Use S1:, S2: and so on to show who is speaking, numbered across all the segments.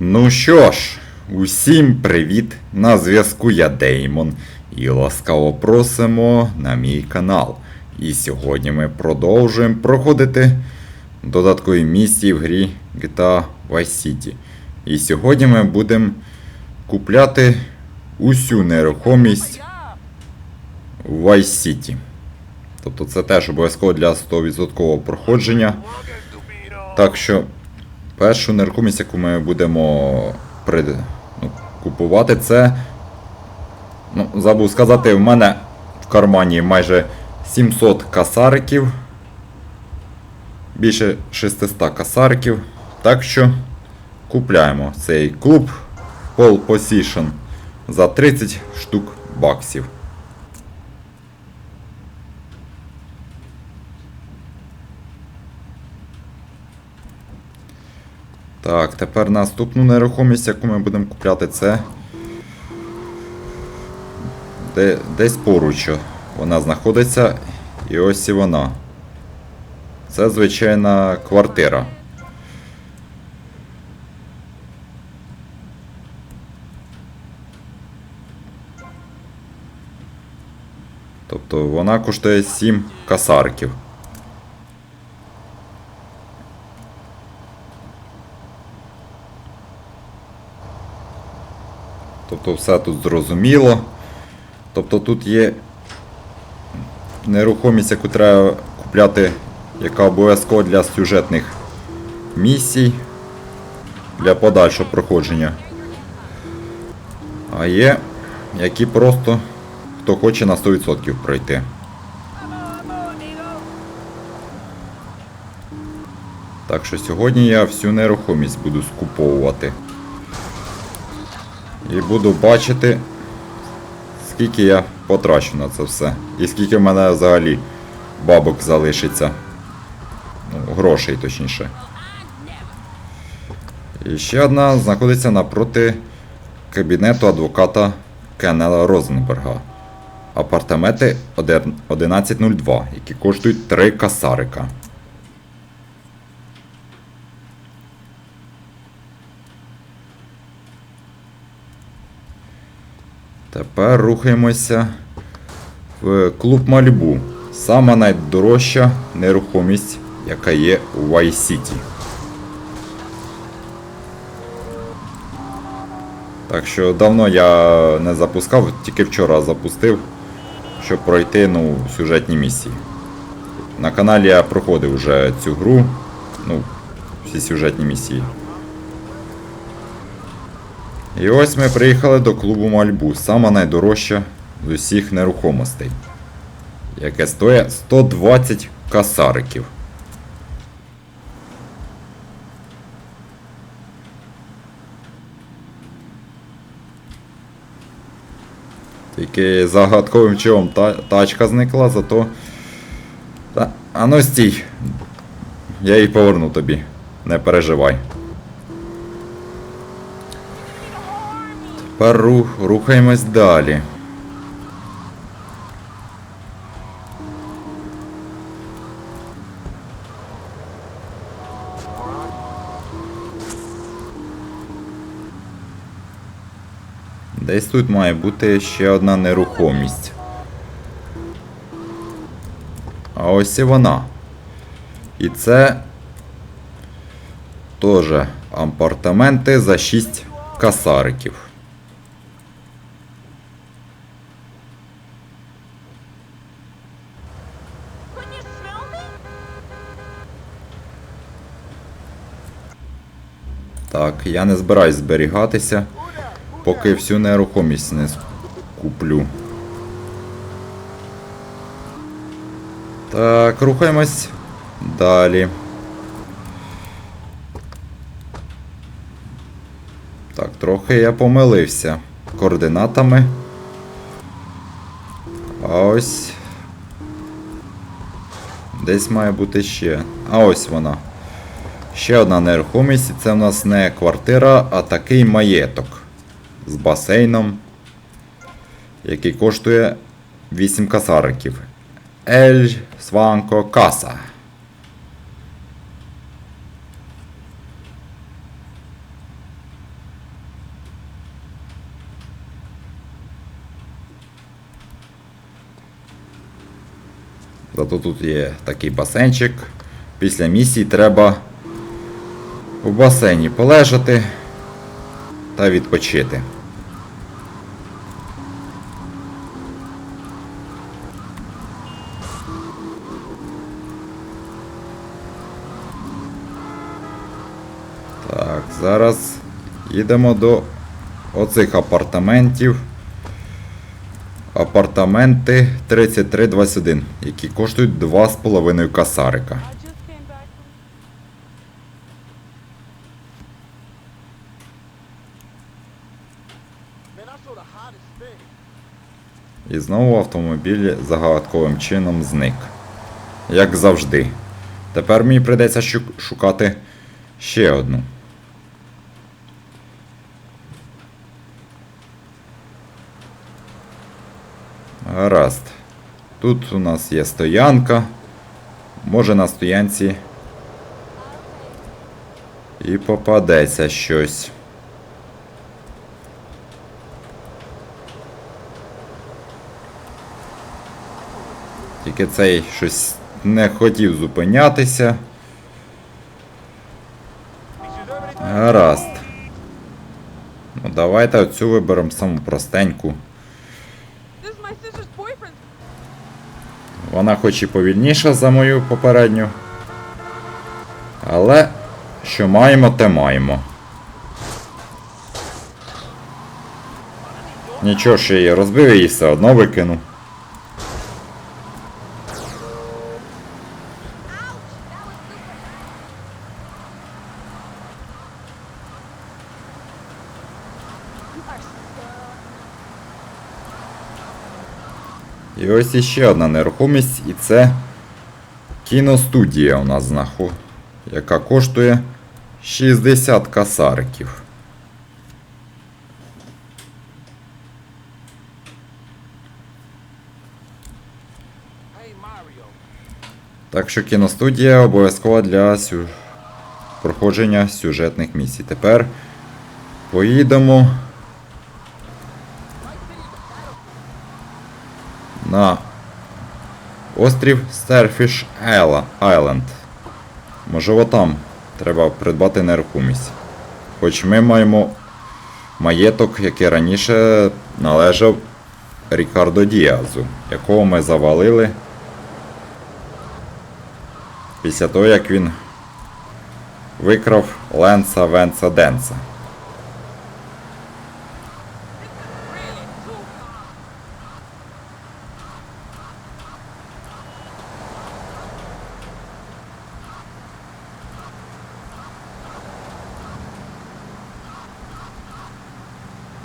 S1: Ну що ж, усім привіт! На зв'язку я Деймон і ласкаво просимо на мій канал. І сьогодні ми продовжуємо проходити додаткові місії в грі GTA Vice City. І сьогодні ми будемо купляти усю нерухомість в Vice City. Тобто це теж обов'язково для 100% проходження. Так що першу нерухомість, яку ми будемо при... ну, купувати, це. Ну, забув сказати, в мене в кармані майже 700 касариків. Більше 600 касариків. Так що купляємо цей клуб Pole Position за 30 штук баксів. Так, тепер наступну нерухомість, яку ми будемо купляти, це де, десь поруч вона знаходиться. І ось і вона. Це звичайна квартира. Тобто вона коштує 7 касарків. Тобто все тут зрозуміло. Тобто тут є нерухомість, яку треба купляти, яка обов'язково для сюжетних місій для подальшого проходження. А є, які просто хто хоче на 100% пройти. Так що сьогодні я всю нерухомість буду скуповувати. І буду бачити, скільки я потрачу на це все. І скільки в мене взагалі бабок залишиться. Ну, грошей точніше. І ще одна знаходиться напроти кабінету адвоката Кеннела Розенберга. Апартаменти 1102, які коштують 3 касарика. Тепер рухаємося в клуб Мальбу. Сама найдорожча нерухомість, яка є у Vice City. Так що давно я не запускав, тільки вчора запустив, щоб пройти ну, сюжетні місії. На каналі я проходив вже цю гру, ну, всі сюжетні місії. І ось ми приїхали до клубу Мальбу, сама найдорожча з усіх нерухомостей, яке стоїть 120 касариків. Тільки загадковим чином та тачка зникла, зато. Та... А ну стій. Я її поверну тобі. Не переживай. Тепер рух, рухаємось далі. Десь тут має бути ще одна нерухомість. А ось і вона. І це теж апартаменти за 6 касариків. Так, я не збираюсь зберігатися, поки всю нерухомість не куплю. Так, рухаємось далі. Так, трохи я помилився координатами. А ось. Десь має бути ще. А ось вона. Ще одна нерухомість, це в нас не квартира, а такий маєток з басейном, який коштує 8 касариків. Ель Сванко Каса. Зато тут є такий басейнчик. Після місії треба у басейні полежати та відпочити. Так, зараз їдемо до оцих апартаментів. Апартаменти 3321, які коштують 2,5 касарика. І знову автомобіль загадковим чином зник. Як завжди. Тепер мені прийдеться шукати ще одну. Гаразд. Тут у нас є стоянка. Може на стоянці і попадеться щось. Тільки цей щось не хотів зупинятися. Гаразд. Ну давайте оцю виберемо саму простеньку. Вона хоч і повільніша за мою попередню. Але що маємо, те маємо. Нічого, що я її розбив, її все одно викину. І ось іще одна нерухомість, і це кіностудія у нас знаху, яка коштує 60 касариків. Так що кіностудія обов'язкова для сю... проходження сюжетних місій. Тепер поїдемо на острів Starfish Island. Можливо, там треба придбати нерухомість. Хоч ми маємо маєток, який раніше належав Рікардо Діазу, якого ми завалили після того, як він викрав Ленса Венса Денса.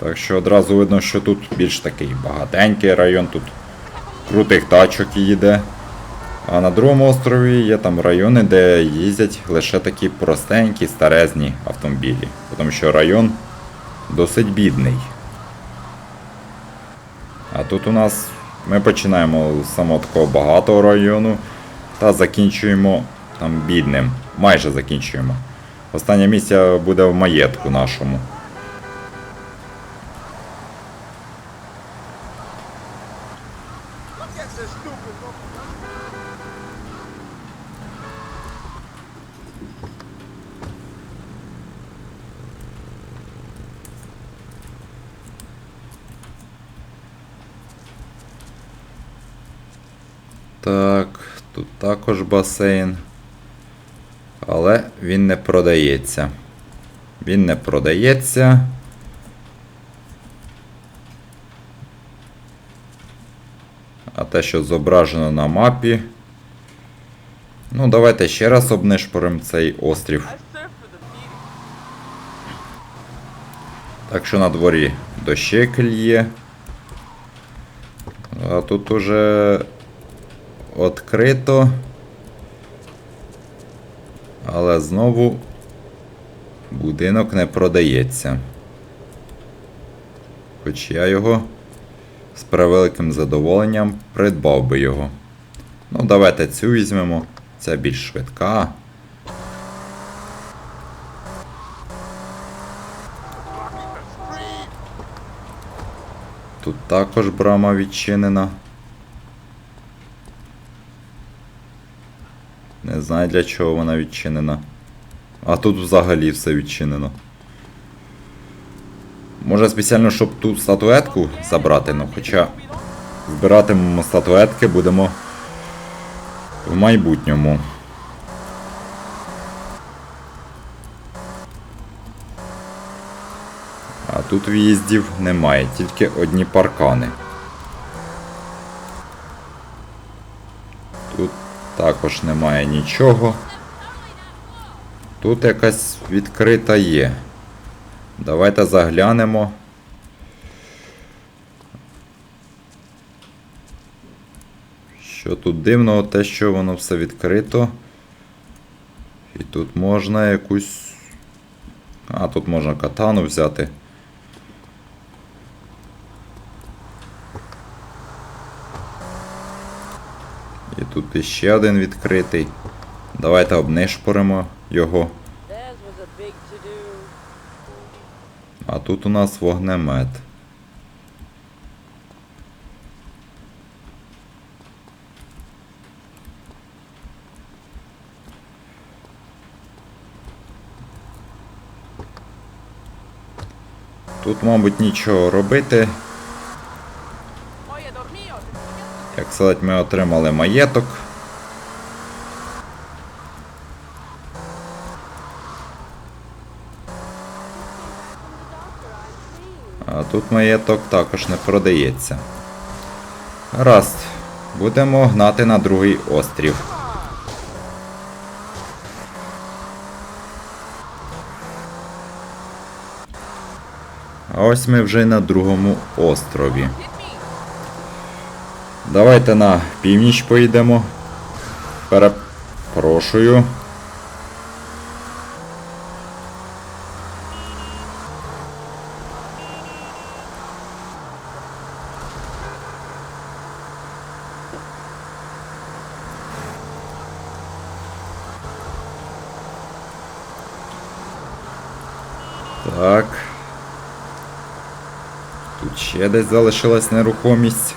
S1: Так що одразу видно, що тут більш такий багатенький район, тут крутих тачок їде. А на другому острові є там райони, де їздять лише такі простенькі старезні автомобілі. Тому що район досить бідний. А тут у нас ми починаємо з самого такого багатого району та закінчуємо там бідним. Майже закінчуємо. Останнє місце буде в маєтку нашому. Басейн. Але він не продається. Він не продається. А те, що зображено на мапі. Ну, давайте ще раз обнишпоримо цей острів. Так що на дворі дощик лє. А тут уже відкрито. Але знову будинок не продається. Хоч я його з превеликим задоволенням придбав би його. Ну, давайте цю візьмемо. Ця більш швидка. Тут також брама відчинена. Знаю для чого вона відчинена. А тут взагалі все відчинено. Може спеціально, щоб ту статуетку забрати, ну хоча збиратимемо статуетки будемо в майбутньому. А тут в'їздів немає, тільки одні паркани. Тут також немає нічого. Тут якась відкрита є. Давайте заглянемо. Що тут дивного, те, що воно все відкрито. І тут можна якусь. А, тут можна катану взяти. Тут іще один відкритий. Давайте обнишпоримо його. А тут у нас вогнемет. Тут, мабуть, нічого робити. Як сказати, ми отримали маєток. А тут маєток також не продається. Гаразд. Будемо гнати на другий острів. А ось ми вже й на другому острові. Давайте на північ поїдемо. Перепрошую. Так. Тут ще десь залишилась нерухомість.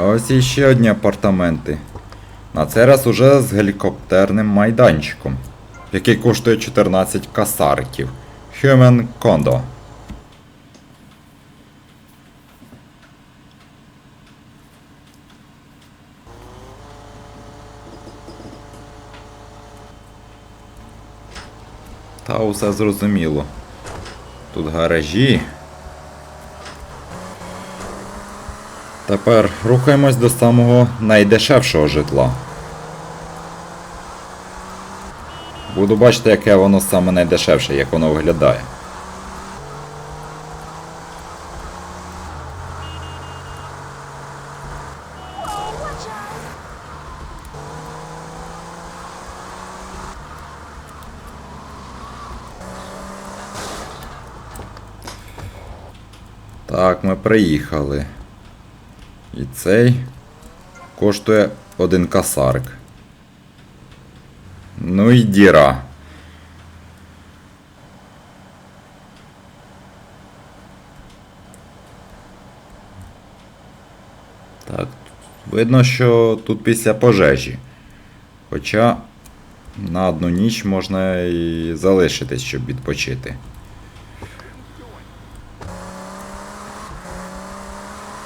S1: А ось іще одні апартаменти. На цей раз уже з гелікоптерним майданчиком, який коштує 14 касариків. Human Condo. Та усе зрозуміло. Тут гаражі. Тепер рухаємось до самого найдешевшого житла. Буду бачити, яке воно саме найдешевше, як воно виглядає. Так, ми приїхали. І цей коштує один касарик. Ну і діра. Так, видно, що тут після пожежі. Хоча на одну ніч можна і залишитись, щоб відпочити.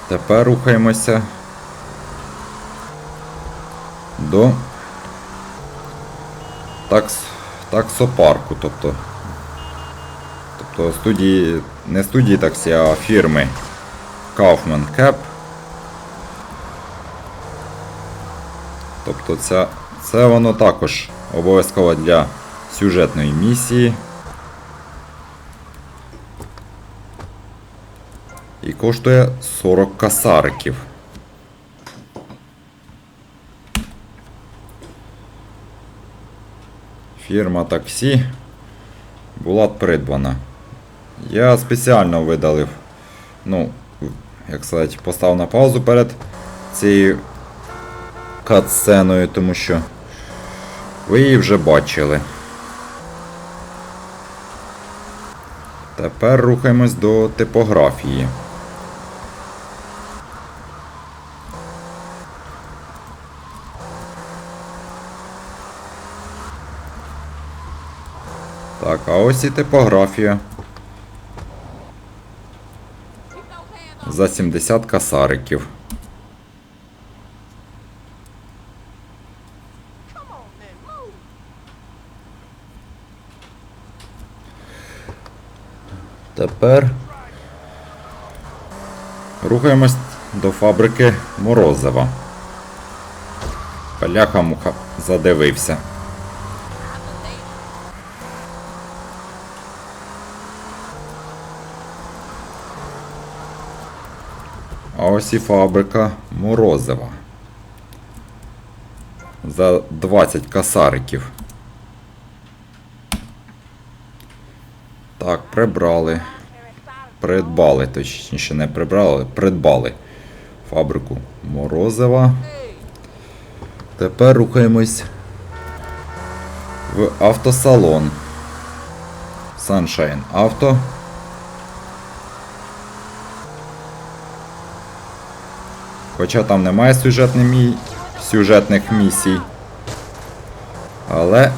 S1: Тепер рухаємося до такс, таксопарку, тобто. Тобто студії, не студії таксі, а фірми Kaufman Cap. Тобто це, це воно також обов'язково для сюжетної місії. І коштує 40 касариків. Фірма таксі була придбана. Я спеціально видалив, ну, як сказати, поставив на паузу перед цією катсценою, тому що ви її вже бачили. Тепер рухаємось до типографії. Так, а ось і типографія. За 70 касариків. Тепер рухаємось до фабрики Морозова. Паляха муха задивився. Ось і фабрика Морозова. За 20 касариків. Так, прибрали. Придбали, точніше не прибрали, придбали фабрику Морозова. Тепер рухаємось в автосалон. Sunshine Auto. Хоча там немає сюжетних, мі... сюжетних місій. Але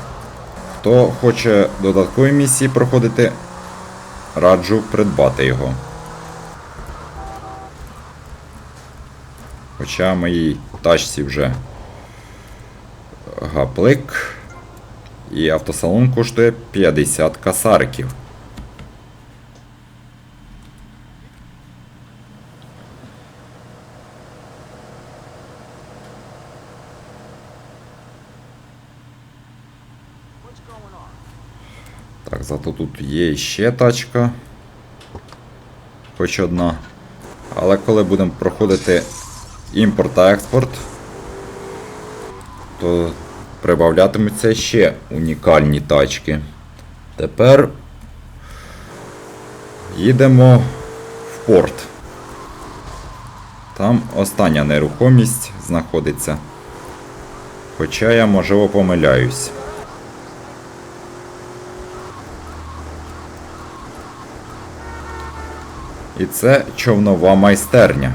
S1: хто хоче додаткові місії проходити, раджу придбати його. Хоча моїй тачці вже гаплик. І автосалон коштує 50 касариків. Зато тут є ще тачка. Хоч одна. Але коли будемо проходити імпорт та експорт, то прибавлятимуться ще унікальні тачки. Тепер їдемо в порт. Там остання нерухомість знаходиться. Хоча я можливо помиляюсь. І це човнова майстерня.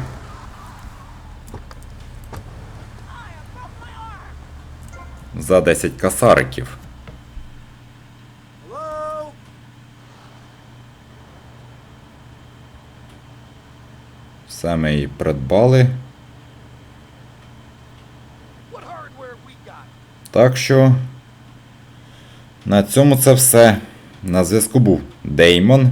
S1: За 10 касариків. Все ми і придбали. Так що на цьому це все. На зв'язку був Деймон.